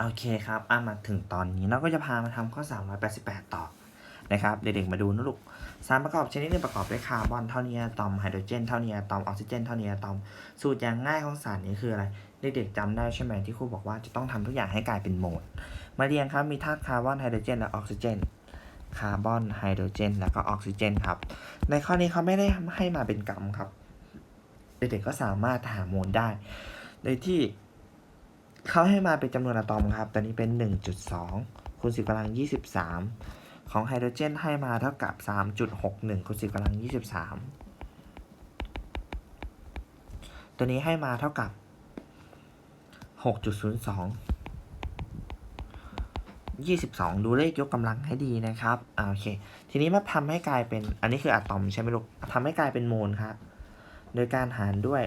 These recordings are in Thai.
โอเคครับอะมาถึงตอนนี้เราก็จะพามาทำข้อ 388 ต่อนะครับ เด็กๆ มาดูนะลูก สารประกอบชนิดหนึ่งประกอบด้วยคาร์บอนเท่านี้อะตอมไฮโดรเจนเท่านี้อะตอมออกซิเจนเท่านี้อะตอม สูตรอย่างง่ายของสารนี้คืออะไร เด็กๆจำได้ใช่ไหมที่ครูบอกว่าจะต้องทำทุกอย่างให้กลายเป็นโมล มาเรียงครับ มีธาตุคาร์บอนไฮโดรเจนและออกซิเจน คาร์บอนไฮโดรเจน แล้วก็ออกซิเจนครับ ในข้อนี้เขาไม่ได้ให้มาเป็นกรัมครับ เด็กๆ ก็สามารถหาโมลได้ โดยที่ เขาให้มาเป็นจำนวนอะตอมครับ ตอนนี้เป็น 1.2คูณ10กำลัง 23 ของไฮโดรเจนให้มาเท่ากับ 3.61คูณ10กำลัง 23 ตัวนี้ให้มาเท่ากับ 6.02 22 ดูเลขยกกำลังให้ดีนะครับอโอเค ทีนี้มาทำให้กลายเป็น อันนี้คืออะตอมใช่ไหมลูกทำให้กลายเป็นโมลครับ โดยการหารด้วย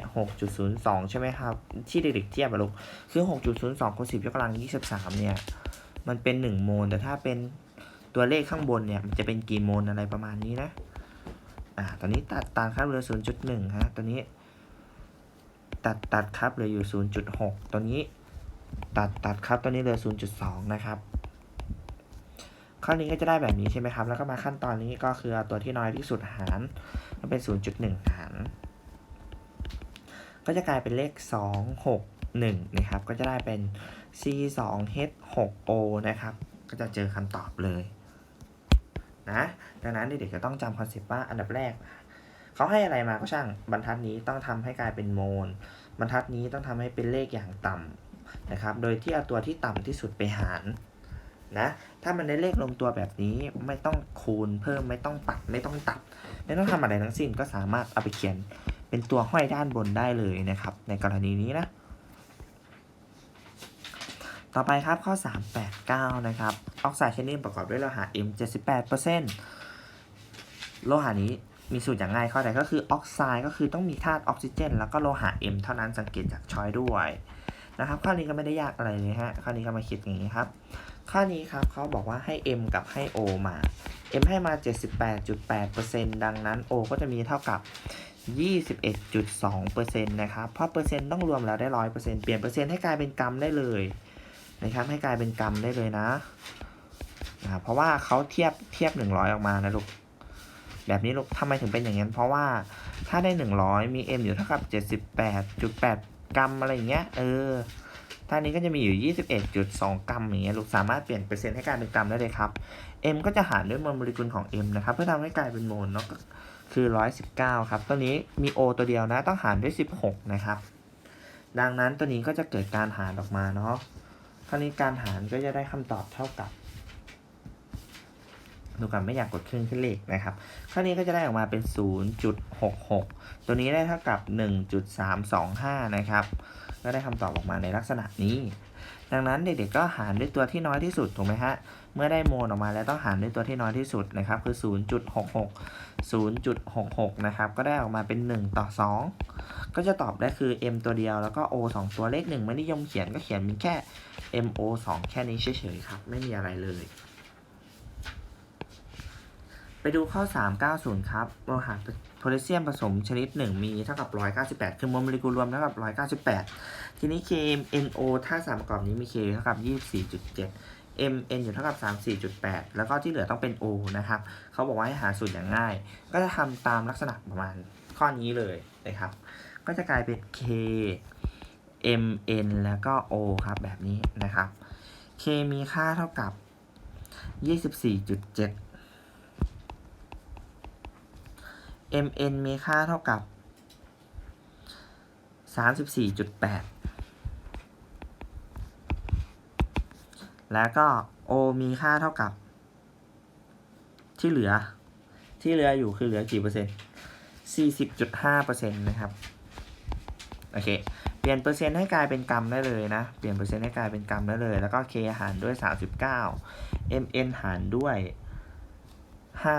6.02 ใช่ไหมครับ ที่เด็กๆเทียบอะลูก คือ 6.02คูณ10ยกกำลัง 23 เนี่ย มันเป็น 1 โมล แต่ถ้าเป็นตัวเลขข้างบนเนี่ย มันจะเป็นกี่โมลอะไรประมาณนี้นะ อ่า ตอนนี้ตัดตัดครับเหลือ 0.1 ฮะตัวนี้ ตัดตัดครับเหลืออยู่ 0.6ตัวนี้ ตัดตัดครับตัวนี้เหลือ 0.2 นะครับข้อนี้ก็จะได้แบบนี้ใช่ไหมครับ แล้วก็มาขั้นตอนนี้ก็คือเอาตัวที่น้อยที่สุดหารก็เป็น 0.1 หาร ก็จะกลายเป็นเลข 2 6 1 นะครับ ก็จะได้เป็น c 2 h 6 o นะครับ ก็จะเจอคำตอบเลยนะดังนั้นเด็กๆจะต้องจำคอนเซปต์ว่าอันดับแรก เขาให้อะไรมาก็ช่างบรรทัดนี้ต้องทำให้กลายเป็นโมล บรรทัดนี้ต้องทำให้เป็นเลขอย่างต่ำนะครับ โดยที่เอาตัวที่ต่ำที่สุดไปหารนะ ถ้ามันได้เลขลงตัวแบบนี้ไม่ต้องคูณเพิ่มไม่ต้องปัดไม่ต้องตัด ไม่ต้องทำอะไรทั้งสิ้นก็สามารถเอาไปเขียน เป็นตัวห้อยด้านบนได้เลยนะครับ ในกรณีนี้นะ ต่อไปครับข้อ 389 นะครับออกไซด์ชนิดประกอบด้วยโลหะ M 78%โลหะนี้มีสูตรอย่างง่ายข้อใดก็คือออกไซด์ก็คือต้องมีธาตุออกซิเจน แล้วก็โลหะ M เท่านั้นสังเกตจากช้อยด้วยนะครับข้อนี้ก็ไม่ได้ยากอะไรเลยฮะข้อนี้ก็มาคิดอย่างนี้ครับ ข้อนี้ครับเขาบอกว่าให้ M กับให้ O มา M ให้มา 78.8%ดังนั้น O ก็จะมีเท่ากับ 21.2%นะครับ เพราะเปอร์เซ็นต์ต้องรวมแล้วได้ 100%เปลี่ยนเปอร์เซ็นต์ให้กลายเป็นกรัมได้เลยนะครับ ให้กลายเป็นกรัมได้เลยนะนะเพราะว่าเขาเทียบเทียบ 100 ออกมานะลูก แบบนี้ลูกทำไมถึงเป็นอย่างนั้น เพราะว่าถ้าได้ 100 มี M อยู่เท่ากับ 78.8 กรัมอะไรอย่างเงี้ย เออท่านี้ก็จะมีอยู่ 21.2 กรัมอย่างเงี้ยลูกสามารถเปลี่ยนเปอร์เซ็นต์ให้กลายเป็นกรัมได้เลยครับ M ก็จะหารด้วยมวลโมเลกุลของ M นะครับ เพื่อทำให้กลายเป็นโมลเนาะ คือ 119 ครับ ตัวนี้มี O ตัวเดียวนะ ต้องหารด้วย 16 นะครับ ดังนั้นตัวนี้ก็จะเกิดการหารออกมาเนาะ คราวนี้การหารก็จะได้คำตอบเท่ากับดูกันไม่อยากกดเครื่องขึ้นเลขนะครับ คราวนี้ก็จะได้ออกมาเป็น 0.66 ตัวนี้ได้เท่ากับ 1.325 นะครับ ก็ได้คำตอบออกมาในลักษณะนี้ ดังนั้นเด็กๆก็หารด้วยตัวที่น้อยที่สุดถูกไหมฮะ เมื่อได้โมลออกมาแล้วต้องหารด้วยตัวที่น้อยที่สุดนะครับ คือ 0.66 0.66 นะครับ ก็ได้ออกมาเป็น 1 ต่อ 2 ก็จะตอบได้คือ m ตัวเดียวแล้วก็ o 2 ตัวเลข 1 ไม่นิยมเขียนก็เขียนเป็นแค่ mo 2แค่นี้เฉยๆครับ ไม่มีอะไรเลย ไปดูข้อ 390 ครับโลหะโพแทสเซียมผสมชนิด 1 มีเท่ากับ 198 คือมวลโมเลกุลรวมเท่ากับ 198 ทีนี้ KMNO ถ้าสารประกอบนี้มี K เท่ากับ 24.7 MN อยู่เท่ากับ 34.8 แล้วก็ที่เหลือต้องเป็น O นะครับ เขาบอกว่าให้หาสูตรอย่างง่าย ก็จะทำตามลักษณะประมาณข้อนี้เลยนะครับ ก็จะกลายเป็น K MN แล้วก็ O ครับ แบบนี้นะครับ K มีค่าเท่ากับ 24.7 MN มีค่าเท่ากับ 34.8 แล้วก็ O มีค่าเท่ากับ ที่เหลือ ที่เหลืออยู่คือเหลือกี่เปอร์เซ็นต์40.5เปอร์เซ็นต์นะครับ โอเค เปลี่ยนเปอร์เซ็นต์ให้กลายเป็นกรัมได้เลยนะ เปลี่ยนเปอร์เซ็นต์ให้กลายเป็นกรัมได้เลย แล้วก็ K หารด้วย39 MN หารด้วย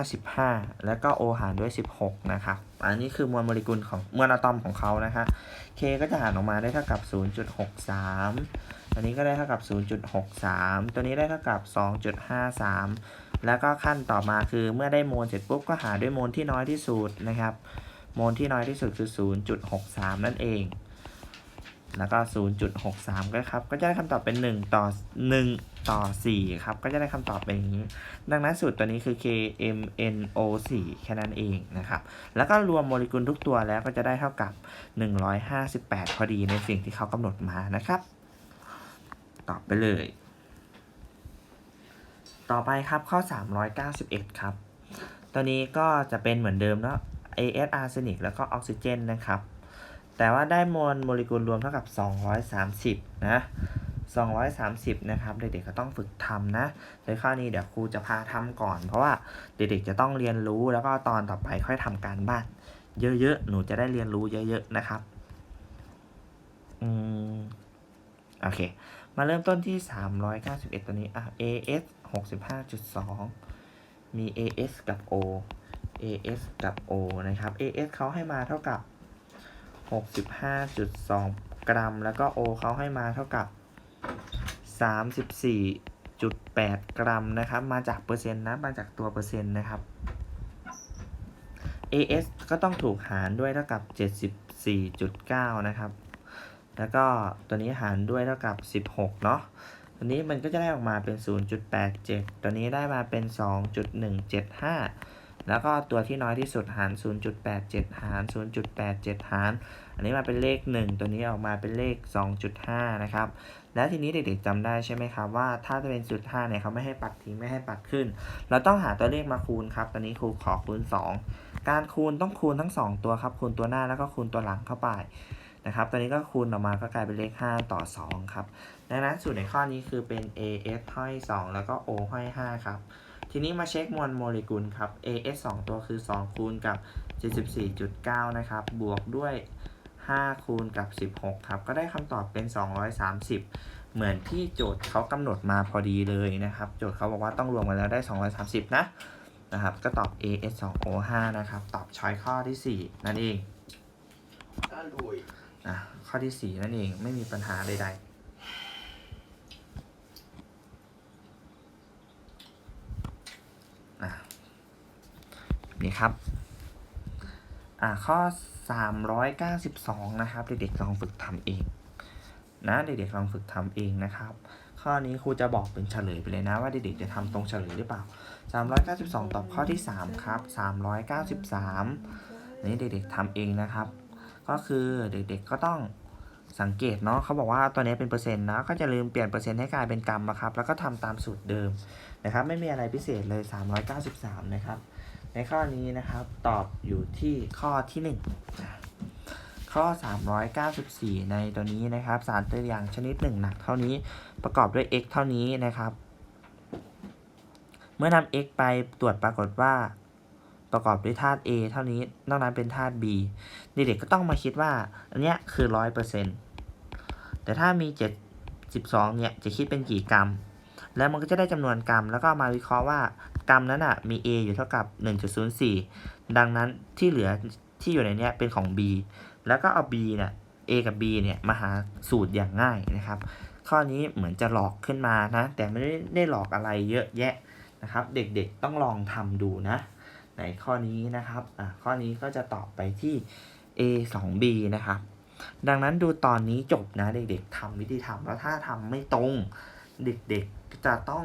55แล้วก็ O หารด้วย16นะครับ อันนี้คือมวลโมเลกุลของมวลอะตอมของเขานะคะ K ก็จะหารออกมาได้เท่ากับ0.63 อันนี้ก็ได้เท่ากับ 0.63 ตัวนี้ได้เท่ากับ 2.53 แล้วก็ขั้นต่อมาคือเมื่อได้โมลเสร็จปุ๊บก็หาด้วยโมลที่น้อยที่สุดนะครับ โมลที่น้อยที่สุดคือ 0.63 นั่นเอง แล้วก็ 0.63 ก็ครับ ก็จะได้คำตอบเป็น 1 ต่อ 1 ต่อ 4 ครับ ก็จะได้คำตอบเป็นอย่างนี้ ดังนั้นสูตรตัวนี้คือ KMNO4 แค่นั้นเองนะครับ แล้วก็รวมโมเลกุลทุกตัวแล้วก็จะได้เท่ากับ 158 พอดีในสิ่งที่เขากำหนดมานะครับ ตอบไปเลย ต่อไปครับข้อ 391 ครับ ตัวนี้ก็จะเป็นเหมือนเดิมเนาะ AS อาร์เซนิกแล้วก็ออกซิเจนนะครับ แต่ว่าได้มวลโมเลกุลรวมเท่ากับ 230 นะ230 นะครับเด็กๆก็ต้องฝึกทำนะโดยข้อนี้เดี๋ยวครูจะพาทำก่อน เพราะว่าเด็กๆจะต้องเรียนรู้แล้วก็ตอนต่อไปค่อยทำการบ้าน เยอะๆหนูจะได้เรียนรู้เยอะ ๆ นะครับอืมโอเค มาเริ่มต้นที่ 391 ตัวนี้อะ AS 65.2 มี AS กับ O AS กับ O นะครับ AS เขาให้มาเท่ากับ 65.2 กรัม แล้วก็ O เขาให้มาเท่ากับ 34.8 กรัมนะครับ มาจากเปอร์เซ็นต์นะ มาจากตัวเปอร์เซ็นต์นะครับ AS ก็ต้องถูกหารด้วยเท่ากับ 74.9 นะครับ แล้วก็ตัวนี้หารด้วยเท่ากับ 16 เนาะตัวนี้มันก็จะได้ออกมาเป็น 0.87 ตัวนี้ได้มาเป็น 2.175 แล้วก็ตัวที่น้อยที่สุดหาร 0.87 หาร 0.87 หาร อันนี้มาเป็นเลข 1 ตัวนี้ออกมาเป็นเลข 2.5 นะครับ แล้วทีนี้เด็กๆจำได้ใช่ไหมครับว่าถ้าจะเป็นจุด5เนี่ยเขาไม่ให้ปัดทิ้งไม่ให้ปัดขึ้น เราต้องหาตัวเลขมาคูณครับ ตอนนี้ครูขอคูณ 2 การคูณต้องคูณทั้ง 2 ตัวครับ คูณตัวหน้าแล้วก็คูณตัวหลังเข้าไป นะครับตอนนี้ก็คูณออกมาก็กลายเป็นเลข 5 ต่อ 2 ครับ ดังนั้นสูตรในข้อนี้คือเป็น AS ห้อย 2 แล้วก็ O ห้อย 5 ครับ ทีนี้มาเช็คมวลโมเลกุลครับ AS 2 ตัวคือ 2 คูณกับ 74.9 นะครับ บวกด้วย 5 คูณกับ 16 ครับ ก็ได้คำตอบเป็น 230 เหมือนที่โจทย์เขากำหนดมาพอดีเลยนะครับ โจทย์เขาบอกว่าต้องรวมกันแล้วได้ 230 นะนะครับก็ตอบ AS 2 O 5นะครับ ตอบช้อยข้อที่ 4 นั่นเองน่าลุย อะข้อที่ 4 นั่นเองไม่มีปัญหาใดๆอะนี่ครับ อะข้อ 392 นะครับ เด็กๆ ลองฝึกทำเอง นะ เด็กๆ ลองฝึกทำเองนะครับ ข้อนี้ครูจะบอกเป็นเฉลยไปเลยนะว่าเด็กๆ จะทำตรงเฉลยหรือเปล่า 392 ตอบข้อที่ 3 ครับ 393 นี่เด็กๆทำเองนะครับ ก็คือเด็กๆก็ต้องสังเกตเนาะเขาบอกว่าตัวนี้เป็นเปอร์เซ็นต์นะก็จะลืมเปลี่ยนเปอร์เซ็นต์ให้กลายเป็นกรัมนะครับ แล้วก็ทำตามสูตรเดิมนะครับ ไม่มีอะไรพิเศษเลย 393 นะครับ ในข้อนี้นะครับตอบอยู่ที่ข้อที่ 1 ข้อ 394 ในตัวนี้นะครับ สารตัวอย่างชนิดหนึ่งหนักเท่านี้ประกอบด้วย x เท่านี้นะครับ เมื่อนำ x ไปตรวจปรากฏว่า ประกอบด้วยธาตุ A เท่านี้ นอกนั้นเป็นธาตุ B เด็กๆก็ต้องมาคิดว่า อันเนี้ยคือ 100%แต่ถ้ามี 72 เนี่ย จะคิดเป็นกี่กรัม แล้วมันก็จะได้จำนวนกรัม แล้วก็มาวิเคราะห์ว่ากรัมนั้นอะ มี A อยู่เท่ากับ 1.04 ดังนั้นที่เหลือที่อยู่ในเนี้ยเป็นของ B แล้วก็เอา B เนี่ย A กับ B เนี่ย มาหาสูตรอย่างง่ายนะครับ ข้อนี้เหมือนจะหลอกขึ้นมานะ แต่ไม่ได้ได้หลอกอะไรเยอะแยะนะครับ เด็กๆต้องลองทำดูนะ ในข้อนี้นะครับอะข้อนี้ก็จะตอบไปที่ A 2 B นะครับ ดังนั้นดูตอนนี้จบนะ เด็กๆทำวิธีทำแล้วถ้าทำไม่ตรง เด็กๆจะต้อง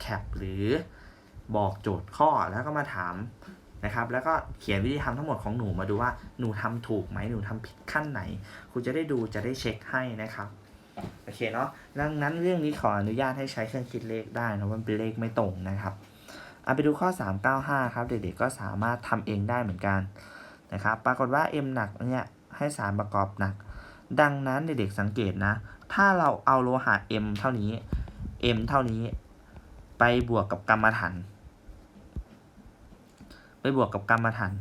แคปหรือบอกโจทย์ข้อแล้วก็มาถามนะครับ แล้วก็เขียนวิธีทำทั้งหมดของหนูมาดูว่าหนูทำถูกไหมหนูทำผิดขั้นไหนครูจะได้ดูจะได้เช็คให้นะครับโอเคเนาะดังนั้นเรื่องนี้ขออนุญาตให้ใช้เครื่องคิดเลขได้นะว่ามันเป็นเลขไม่ตรงนะครับ เอาไปดูข้อ 395 ครับ เด็กๆก็สามารถทำเองได้เหมือนกันนะครับ ปรากฏว่า m หนักเนี่ยให้สารประกอบหนัก ดังนั้นเด็กๆสังเกตนะ ถ้าเราเอาโลหะ m เท่านี้ m เท่านี้ไปบวกกับกรรมฐานไปบวกกับกรรมฐาน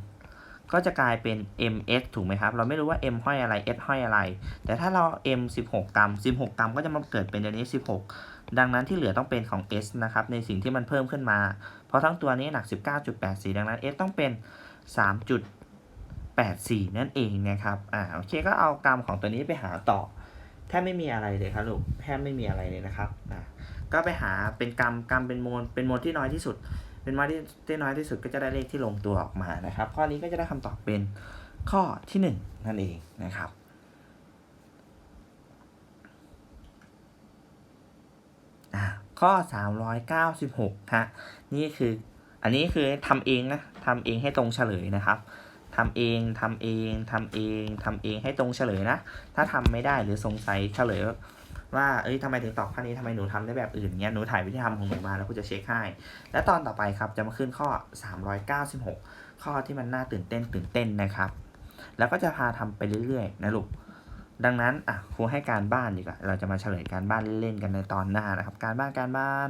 ก็จะกลายเป็น ms ถูกไหมครับ เราไม่รู้ว่า m ห้อยอะไร s ห้อยอะไร แต่ถ้าเรา m 16 กรัม 16 กรัมก็จะมาเกิดเป็นตัวนี้ 16 ดังนั้นที่เหลือต้องเป็นของ s นะครับ ในสิ่งที่มันเพิ่มขึ้นมา เพราะทั้งตัวนี้หนัก 19.84 ดังนั้น s ต้องเป็น 3.84 นั่นเองนะครับ อ่า โอเค ก็เอากรัมของตัวนี้ไปหาต่อ แทบไม่มีอะไรเลยครับลูก แทบไม่มีอะไรเลยนะครับ อ่า ก็ไปหาเป็นกรัม กรัมเป็นโมล เป็นโมลที่น้อยที่สุด เป็นไม้ที่ที่น้อยที่สุดก็จะได้เลขที่ลงตัวออกมานะครับ ข้อนี้ก็จะได้คำตอบเป็นข้อที่ 1 นั่นเองนะครับ ข้อ 396ฮะนี่คืออันนี้คือทำเองนะทำเองให้ตรงเฉลยนะครับทำเองทำเองทำเองทำเองให้ตรงเฉลยนะ ถ้าทำไม่ได้หรือสงสัยเฉลย ว่าเอ้ยทำไมถึงตอบข้อนี้ทำไมหนูทำได้แบบอื่นเงี้ยหนูถ่ายวิธีทำของหนูมาแล้วกูจะเช็คให้ และตอนต่อไปครับจะมาขึ้นข้อ 396 ข้อที่มันน่าตื่นเต้นตื่นเต้นนะครับ แล้วก็จะพาทำไปเรื่อยๆนะลูกดังนั้นอะครูให้การบ้านดีกว่าเราจะมาเฉลยการบ้านเล่นๆกันในตอนหน้านะครับ การบ้านการบ้าน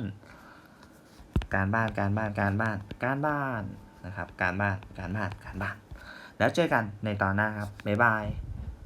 การบ้านการบ้านการบ้านการบ้านนะครับ การบ้านการบ้านการบ้าน แล้วเจอกันในตอนหน้าครับบ๊ายบาย